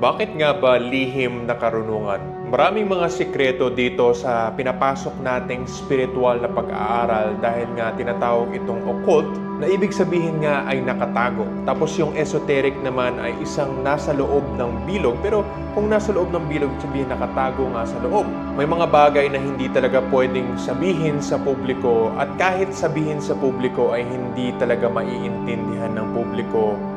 Bakit nga ba lihim na karunungan? Maraming mga sikreto dito sa pinapasok nating spiritual na pag-aaral dahil nga tinatawag itong occult na ibig sabihin nga ay nakatago. Tapos yung esoteric naman ay isang nasa loob ng bilog pero kung nasa loob ng bilog, sabihin nakatago nga sa loob. May mga bagay na hindi talaga pwedeng sabihin sa publiko at kahit sabihin sa publiko ay hindi talaga maiintindihan ng publiko.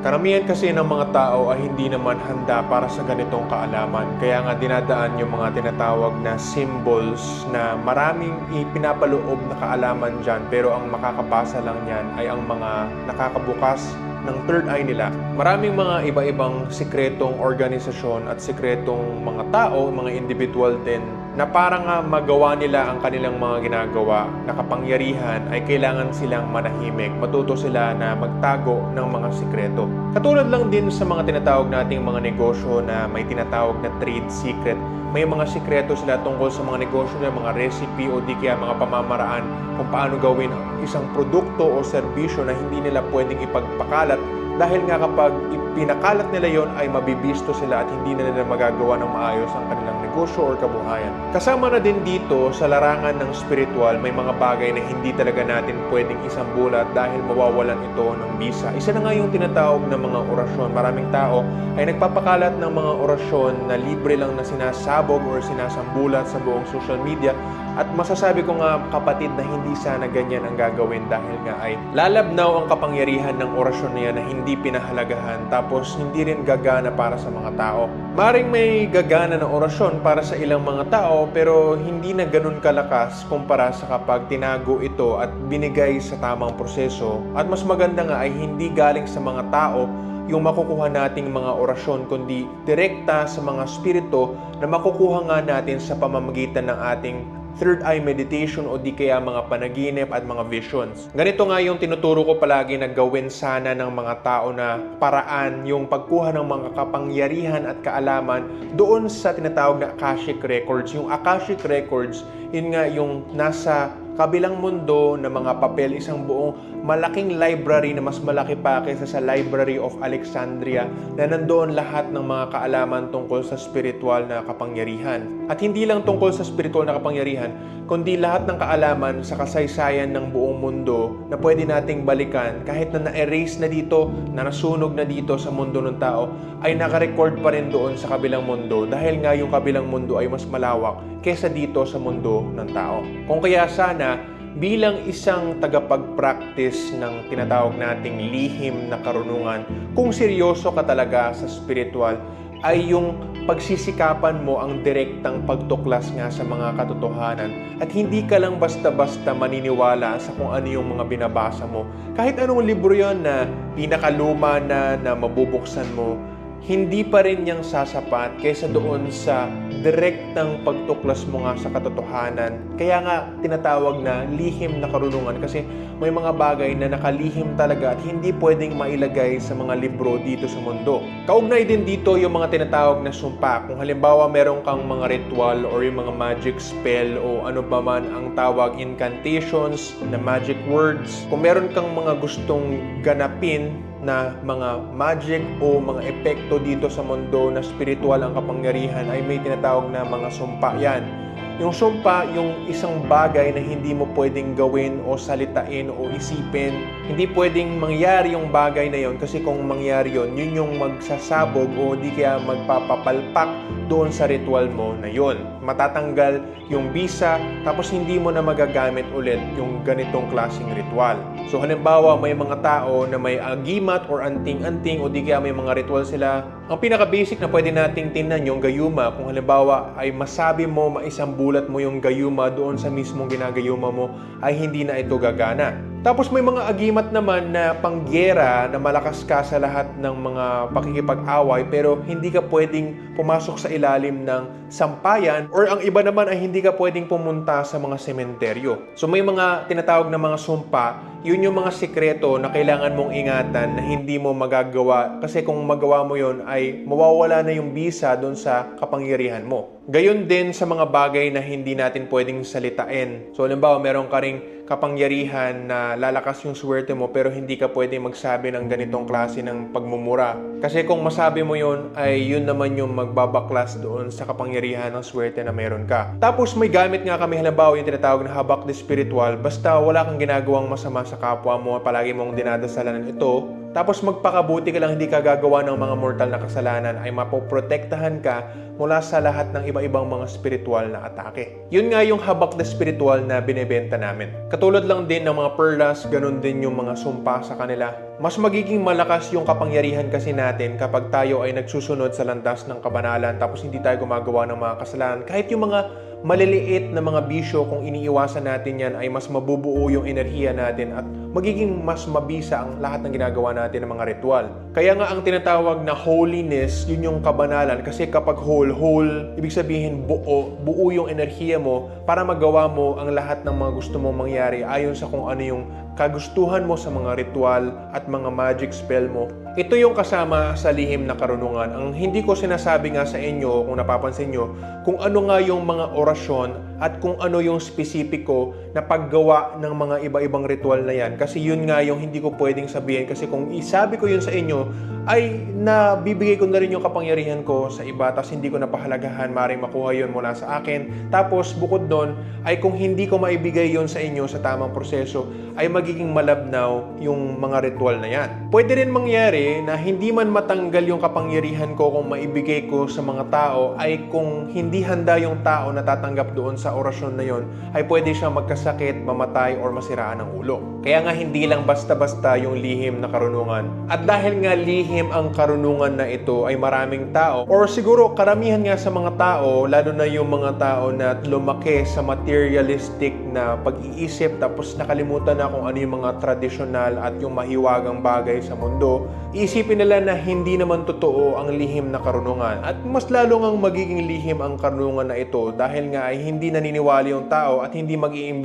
Karamihan kasi ng mga tao ay hindi naman handa para sa ganitong kaalaman. Kaya nga dinadaan yung mga tinatawag na symbols na maraming ipinapaloob na kaalaman dyan pero ang makakabasa lang yan ay ang mga nakakabukas ng third eye nila. Maraming mga iba-ibang sikretong organisasyon at sikretong mga tao, mga individual din na para nga magawa nila ang kanilang mga ginagawa na kapangyarihan ay kailangan silang manahimik. Matuto sila na magtago ng mga sikreto. Katulad lang din sa mga tinatawag nating mga negosyo na may tinatawag na trade secret. May mga sikreto sila tungkol sa mga negosyo na mga recipe o di kaya mga pamamaraan kung paano gawin isang produkto o serbisyo na hindi nila pwedeng ipagpakalat dahil nga kapag pinakalat nila yon ay mabibisto sila at hindi na nila magagawa ng maayos ang kanilang negosyo or kabuhayan. Kasama na din dito sa larangan ng spiritual, may mga bagay na hindi talaga natin pwedeng isang bulat dahil mawawalan ito ng bisa. Isa na nga yung tinatawag na mga orasyon. Maraming tao ay nagpapakalat ng mga orasyon na libre lang na sinasabog or sinasambulat sa buong social media at masasabi ko nga kapatid na hindi sana ganyan ang gagawin dahil nga ay lalabnaw ang kapangyarihan ng orasyon na yan na hindi pinahalagahan tapos hindi rin gagana para sa mga tao. Maring may gagana na orasyon para sa ilang mga tao pero hindi na ganun kalakas kumpara sa kapag tinago ito at binigay sa tamang proseso at mas maganda nga ay hindi galing sa mga tao yung makukuha nating mga orasyon kundi direkta sa mga spirito na makukuha nga natin sa pamamagitan ng ating third eye meditation o di kaya mga panaginip at mga visions. Ganito nga yung tinuturo ko palagi na gawin sana ng mga tao na paraan yung pagkuha ng mga kapangyarihan at kaalaman doon sa tinatawag na Akashic Records. Yung Akashic Records, yun nga yung nasa kabilang mundo na mga papel, isang buong malaking library na mas malaki pa kaysa sa Library of Alexandria na nandoon lahat ng mga kaalaman tungkol sa spiritual na kapangyarihan. At hindi lang tungkol sa spiritual na kapangyarihan, kundi lahat ng kaalaman sa kasaysayan ng buong mundo na pwede nating balikan kahit na na-erase na dito, na nasunog na dito sa mundo ng tao, ay nakarecord pa rin doon sa kabilang mundo dahil nga yung kabilang mundo ay mas malawak kesa dito sa mundo ng tao. Kung kaya sana, bilang isang tagapag-practice ng tinatawag nating lihim na karunungan, kung seryoso ka talaga sa spiritual, ay yung pagsisikapan mo ang direktang pagtuklas nga sa mga katotohanan at hindi ka lang basta-basta maniniwala sa kung ano yung mga binabasa mo. Kahit anong libro yon na pinakaluma na na mabubuksan mo, hindi pa rin niyang sasapat kaysa doon sa direktang pagtuklas mo nga sa katotohanan. Kaya nga tinatawag na lihim na karunungan kasi may mga bagay na nakalihim talaga at hindi pwedeng mailagay sa mga libro dito sa mundo. Kaugnay din dito yung mga tinatawag na sumpa. Kung halimbawa meron kang mga ritual or yung mga magic spell o ano pa man ang tawag incantations na magic words. Kung meron kang mga gustong ganapin na mga magic o mga epekto dito sa mundo na spiritual ang kapangyarihan ay may tinatawag na mga sumpa yan. Yung sumpa, yung isang bagay na hindi mo pwedeng gawin o salitain o isipin. Hindi pwedeng mangyari yung bagay na yon kasi kung mangyari yon, yun yung magsasabog o di kaya magpapapalpak doon sa ritual mo na yon. Matatanggal yung bisa tapos hindi mo na magagamit ulit yung ganitong klaseng ritual. So halimbawa may mga tao na may agimat or anting-anting o di kaya may mga ritual sila. Ang pinaka-basic na pwede nating tingnan yung gayuma. Kung halimbawa ay masabi mo, maisambulat mo yung gayuma doon sa mismong ginagayuma mo, ay hindi na ito gagana. Tapos may mga agimat naman na panggera na malakas ka sa lahat ng mga pakikipag-away pero hindi ka pwedeng pumasok sa ilalim ng sampayan or ang iba naman ay hindi ka pwedeng pumunta sa mga sementeryo. So may mga tinatawag na mga sumpa Yun yung mga sikreto na kailangan mong ingatan na hindi mo magagawa kasi kung magawa mo yon ay mawawala na yung bisa doon sa kapangyarihan mo. Gayon din sa mga bagay na hindi natin pwedeng salitain. So, halimbawa, meron ka ring kapangyarihan na lalakas yung swerte mo pero hindi ka pwedeng magsabi ng ganitong klase ng pagmumura. Kasi kung masabi mo yon ay yun naman yung magbabaklas doon sa kapangyarihan ng swerte na meron ka. Tapos may gamit nga kami halimbawa yung tinatawag na habak de spiritual. Basta wala kang ginagawang masama sa kapwa mo, palagi mong dinadasalan ito, tapos magpakabuti ka lang hindi ka gagawa ng mga mortal na kasalanan ay mapoprotektahan ka mula sa lahat ng iba-ibang mga spiritual na atake. Yun nga yung habak na spiritual na binebenta namin. Katulad lang din ng mga perlas, ganun din yung mga sumpa sa kanila. Mas magiging malakas yung kapangyarihan kasi natin kapag tayo ay nagsusunod sa landas ng kabanalan tapos hindi tayo gumagawa ng mga kasalanan. Kahit yung mga maliliit na mga bisyo kung iniiwasan natin yan ay mas mabubuo yung enerhiya natin at magiging mas mabisa ang lahat ng ginagawa natin ng mga ritual. Kaya nga ang tinatawag na holiness, yun yung kabanalan kasi kapag whole, whole, ibig sabihin buo, buo yung enerhiya mo para magawa mo ang lahat ng mga gusto mong mangyari ayon sa kung ano yung kagustuhan mo sa mga ritual at mga magic spell mo. Ito yung kasama sa lihim na karunungan. Ang hindi ko sinasabi nga sa inyo, kung napapansin nyo, kung ano nga yung mga orasyon at kung ano yung spesipiko na paggawa ng mga iba-ibang ritual na yan. Kasi yun nga yung hindi ko pwedeng sabihin. Kasi kung isabi ko yun sa inyo, ay nabibigay ko na rin yung kapangyarihan ko sa iba tapos hindi ko napahalagahan, maring makuha yun mula sa akin. Tapos bukod doon, ay kung hindi ko maibigay yun sa inyo sa tamang proseso, ay magiging malabnaw yung mga ritual na yan. Pwede rin mangyari na hindi man matanggal yung kapangyarihan ko kung maibigay ko sa mga tao, ay kung hindi handa yung tao na tatanggap doon sa orasyon na yon, ay pwede siya magkasakit, mamatay, or masiraan ng ulo. Kaya nga hindi lang basta-basta yung lihim na karunungan. At dahil nga lihim ang karunungan na ito ay maraming tao, or siguro karamihan nga sa mga tao, lalo na yung mga tao na lumaki sa materialistic na pag-iisip tapos nakalimutan na kung ano yung mga tradisyonal at yung mahiwagang bagay sa mundo, isipin nila na hindi naman totoo ang lihim na karunungan. At mas lalo ngang magiging lihim ang karunungan na ito dahil nga ay hindi naniniwala yung tao at hindi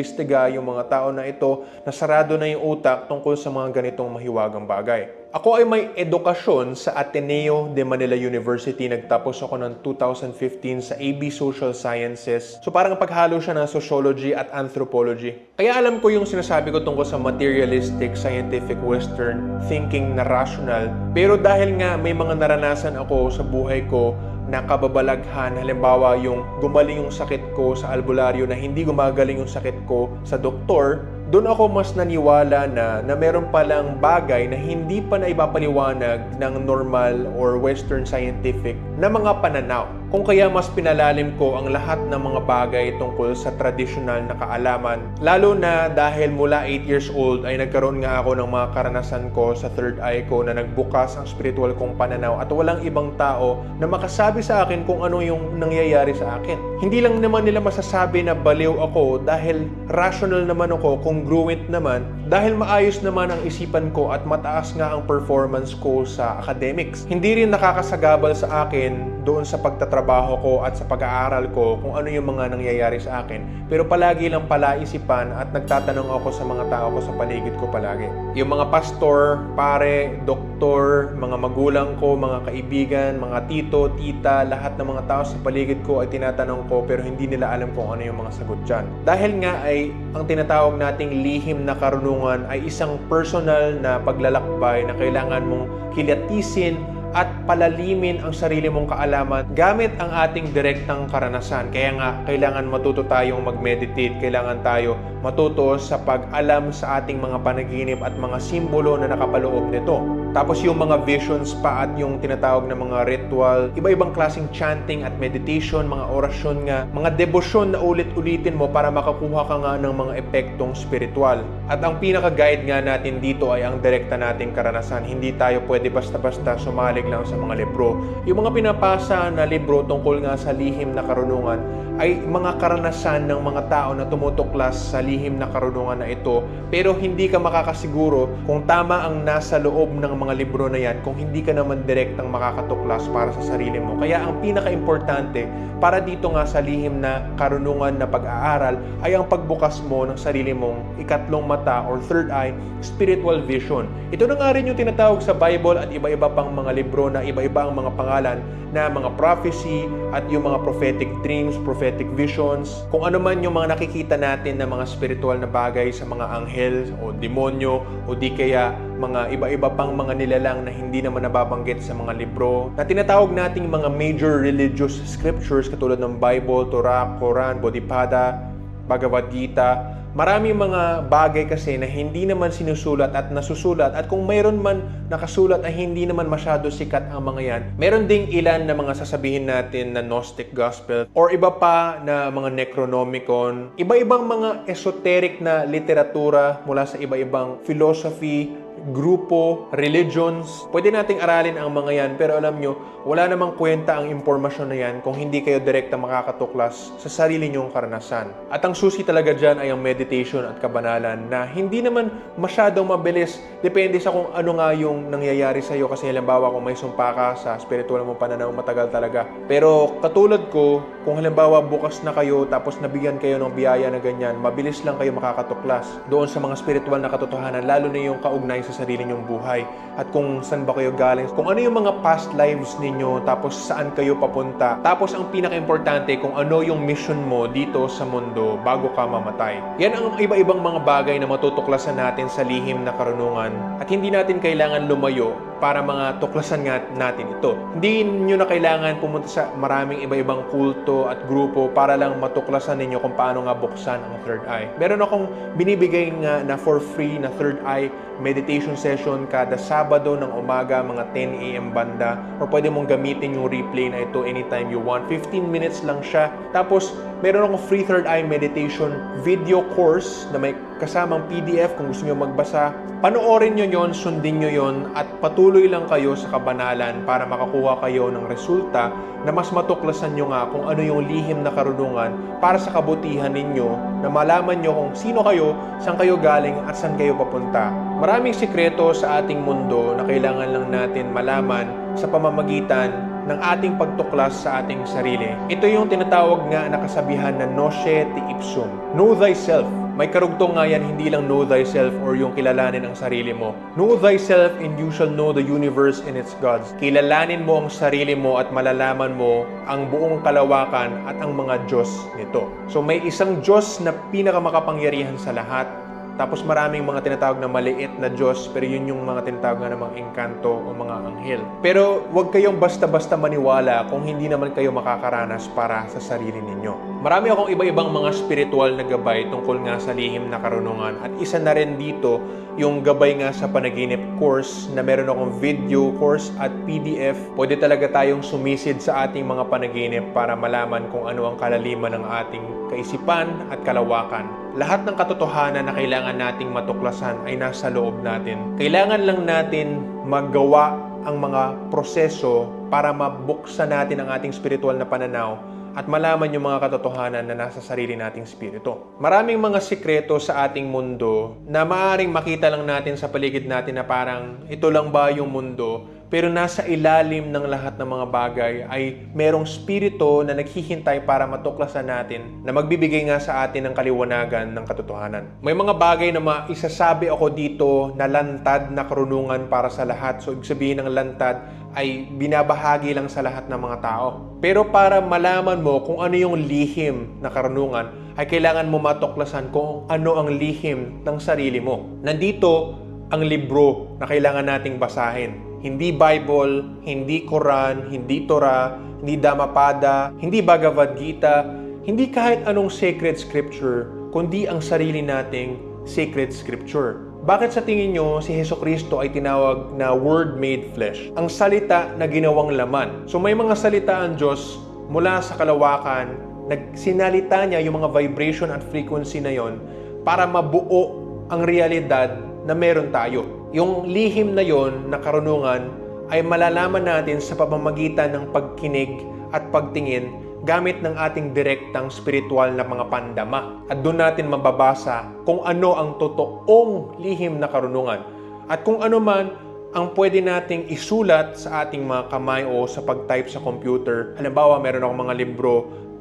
mag-iimbestiga yung mga tao na ito na sarado na yung utak tungkol sa mga ganitong mahiwagang bagay. Ako ay may edukasyon sa Ateneo de Manila University. Nagtapos ako ng 2015 sa AB Social Sciences. So parang paghalo siya ng sociology at anthropology. Kaya alam ko yung sinasabi ko tungkol sa materialistic, scientific, western thinking na rational. Pero dahil nga may mga naranasan ako sa buhay ko na kababalaghan, halimbawa yung gumaling yung sakit ko sa albularyo na hindi gumagaling yung sakit ko sa doktor, doon ako mas naniwala na na meron palang bagay na hindi pa na ipapaliwanag ng normal or western scientific na mga pananaw. Kung kaya mas pinalalim ko ang lahat ng mga bagay tungkol sa tradisyonal na kaalaman. Lalo na dahil mula 8 years old ay nagkaroon nga ako ng mga karanasan ko sa third eye ko na nagbukas ang spiritual kong pananaw at walang ibang tao na makasabi sa akin kung ano yung nangyayari sa akin. Hindi lang naman nila masasabi na baliw ako dahil rational naman ako, congruent naman, dahil maayos naman ang isipan ko at mataas nga ang performance ko sa academics. Hindi rin nakakasagabal sa akin doon sa pagtatrabaho ko at sa pag-aaral ko kung ano yung mga nangyayari sa akin. Pero palagi lang pala isipan at nagtatanong ako sa mga tao ko sa paligid ko palagi. Yung mga pastor, pare, doktor, mga magulang ko, mga kaibigan, mga tito, tita, lahat ng mga tao sa paligid ko ay tinatanong ko pero hindi nila alam kung ano yung mga sagot dyan. Dahil nga ay ang tinatawag nating lihim na karunungan ay isang personal na paglalakbay na kailangan mong kilatisin at palalimin ang sarili mong kaalaman gamit ang ating direktang karanasan. Kaya nga, kailangan matuto tayong mag-meditate, kailangan tayo matuto sa pag-alam sa ating mga panaginip at mga simbolo na nakapaloob nito. Tapos yung mga visions pa at yung tinatawag na mga ritual, iba-ibang klaseng chanting at meditation, mga orasyon nga, mga debosyon na ulit-ulitin mo para makakuha ka nga ng mga epektong spiritual. At ang pinaka-guide nga natin dito ay ang direkta nating karanasan. Hindi tayo pwede basta-basta sumalig lang sa mga libro. Yung mga pinapasa na libro tungkol nga sa lihim na karunungan ay mga karanasan ng mga tao na tumutuklas sa lihim na karunungan na ito pero hindi ka makakasiguro kung tama ang nasa loob ng ng mga libro na yan kung hindi ka naman direktang makakatuklas para sa sarili mo. Kaya ang pinaka-importante para dito nga sa lihim na karunungan na pag-aaral ay ang pagbukas mo ng sarili mong ikatlong mata or third eye, spiritual vision. Ito na nga rin yung tinatawag sa Bible at iba-iba pang mga libro na iba-iba ang mga pangalan na mga prophecy at yung mga prophetic dreams, prophetic visions, kung ano man yung mga nakikita natin na mga spiritual na bagay sa mga anghel o demonyo o di kaya mga iba-iba pang mga nilalang na hindi naman nababanggit sa mga libro na tinatawag nating mga major religious scriptures katulad ng Bible, Torah, Quran, Bodhipada, Bhagavad Gita. Maraming mga bagay kasi na hindi naman sinusulat at nasusulat at kung mayroon man nakasulat ay hindi naman masyado sikat ang mga yan. Meron ding ilan na mga sasabihin natin na Gnostic Gospel or iba pa na mga Necronomicon. Iba-ibang mga esoteric na literatura mula sa iba-ibang philosophy, grupo, religions. Pwede nating aralin ang mga yan, pero alam nyo, wala namang kwenta ang impormasyon na yan kung hindi kayo direkta makakatuklas sa sarili nyong karanasan. At ang susi talaga dyan ay ang meditation at kabanalan na hindi naman masyadong mabilis. Depende sa kung ano nga yung nangyayari sa'yo. Kasi halimbawa kung may sumpa ka sa spiritual mong pananaw, matagal talaga. Pero katulad ko, kung halimbawa bukas na kayo tapos nabigyan kayo ng biyaya na ganyan, mabilis lang kayo makakatuklas doon sa mga spiritual na katotohanan, lalo na yung kaugnay sa sarili nyong buhay at kung saan ba kayo galing, kung ano yung mga past lives ninyo, tapos saan kayo papunta. Tapos ang pinaka-importante, kung ano yung mission mo dito sa mundo bago ka mamatay. Yan ang iba-ibang mga bagay na matutuklasan natin sa lihim na karunungan at hindi natin kailangan lumayo para mga tuklasan nga natin ito. Hindi nyo na kailangan pumunta sa maraming iba-ibang kulto at grupo para lang matuklasan ninyo kung paano nga buksan ang third eye. Meron akong binibigay nga na for free na third eye meditation session kada Sabado ng umaga mga 10 a.m. banda or pwede mong gamitin yung replay na ito anytime you want. 15 minutes lang siya. Tapos meron akong free third eye meditation video course na may kasamang PDF kung gusto nyo magbasa. Panoorin nyo yon, sundin nyo yon at patuloy lang kayo sa kabanalan para makakuha kayo ng resulta na mas matuklasan nyo nga kung ano yung lihim na karunungan para sa kabutihan ninyo na malaman nyo kung sino kayo, saan kayo galing at saan kayo papunta. Maraming sikreto sa ating mundo na kailangan lang natin malaman sa pamamagitan ng ating pagtuklas sa ating sarili. Ito yung tinatawag nga na kasabihan na nosce te ipsum. Know thyself. May karugtong nga yan, hindi lang know thyself or yung kilalanin ang sarili mo. Know thyself and you shall know the universe and its gods. Kilalanin mo ang sarili mo at malalaman mo ang buong kalawakan at ang mga Diyos nito. So may isang Diyos na pinakamakapangyarihan sa lahat tapos maraming mga tinatawag na maliit na Diyos, pero yun yung mga tinatawag nga namang engkanto o mga anghel. Pero huwag kayong basta-basta maniwala kung hindi naman kayo makakaranas para sa sarili ninyo. Marami akong iba-ibang mga spiritual na gabay tungkol nga sa lihim na karunungan. At isa na rin dito, yung gabay nga sa panaginip course na meron akong video course at PDF. Pwede talaga tayong sumisid sa ating mga panaginip para malaman kung ano ang kalaliman ng ating kaisipan at kalawakan. Lahat ng katotohanan na kailangan nating matuklasan ay nasa loob natin. Kailangan lang natin magawa ang mga proseso para mabuksan natin ang ating spiritual na pananaw at malaman yung mga katotohanan na nasa sarili nating spirito. Maraming mga sikreto sa ating mundo na maaring makita lang natin sa paligid natin na parang ito lang ba yung mundo pero nasa ilalim ng lahat ng mga bagay ay merong spirito na naghihintay para matuklasan natin na magbibigay nga sa atin ng kaliwanagan ng katotohanan. May mga bagay na maisasabi ako dito na lantad na karunungan para sa lahat. So, ibig sabihin ng lantad ay binabahagi lang sa lahat ng mga tao. Pero para malaman mo kung ano yung lihim na karunungan, ay kailangan mo matuklasan kung ano ang lihim ng sarili mo. Nandito ang libro na kailangan nating basahin. Hindi Bible, hindi Quran, hindi Torah, hindi Dhammapada, hindi Bhagavad Gita, hindi kahit anong sacred scripture, kundi ang sarili nating sacred scripture. Bakit sa tingin nyo si Heso Kristo ay tinawag na Word made flesh? Ang salita na ginawang laman. So may mga salita ang Diyos mula sa kalawakan, nagsinalita niya yung mga vibration at frequency na yon para mabuo ang realidad na meron tayo. Yung lihim na yon na karunungan ay malalaman natin sa pamamagitan ng pagkinig at pagtingin gamit ng ating direktang spiritual na mga pandama. At doon natin mababasa kung ano ang totoong lihim na karunungan. At kung ano man ang pwede nating isulat sa ating mga kamay o sa pag-type sa computer. Halimbawa, meron akong mga libro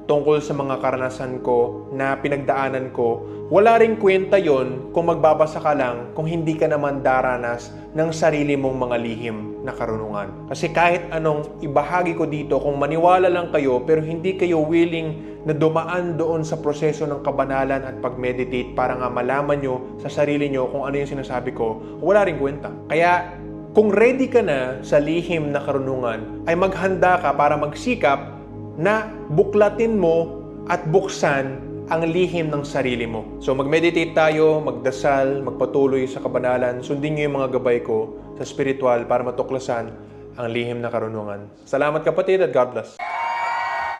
tungkol sa mga karanasan ko na pinagdaanan ko. Wala ring kwenta yon kung magbabasa ka lang kung hindi ka naman daranas ng sarili mong mga lihim na karunungan. Kasi kahit anong ibahagi ko dito, kung maniwala lang kayo pero hindi kayo willing na dumaan doon sa proseso ng kabanalan at pag-meditate para nga malaman nyo sa sarili nyo kung ano yung sinasabi ko, wala ring kwenta. Kaya kung ready ka na sa lihim na karunungan, ay maghanda ka para magsikap na buklatin mo at buksan ang lihim ng sarili mo. So mag-meditate tayo, magdasal, magpatuloy sa kabanalan, sundin niyo yung mga gabay ko sa spiritual para matuklasan ang lihim na karunungan. Salamat kapatid at God bless.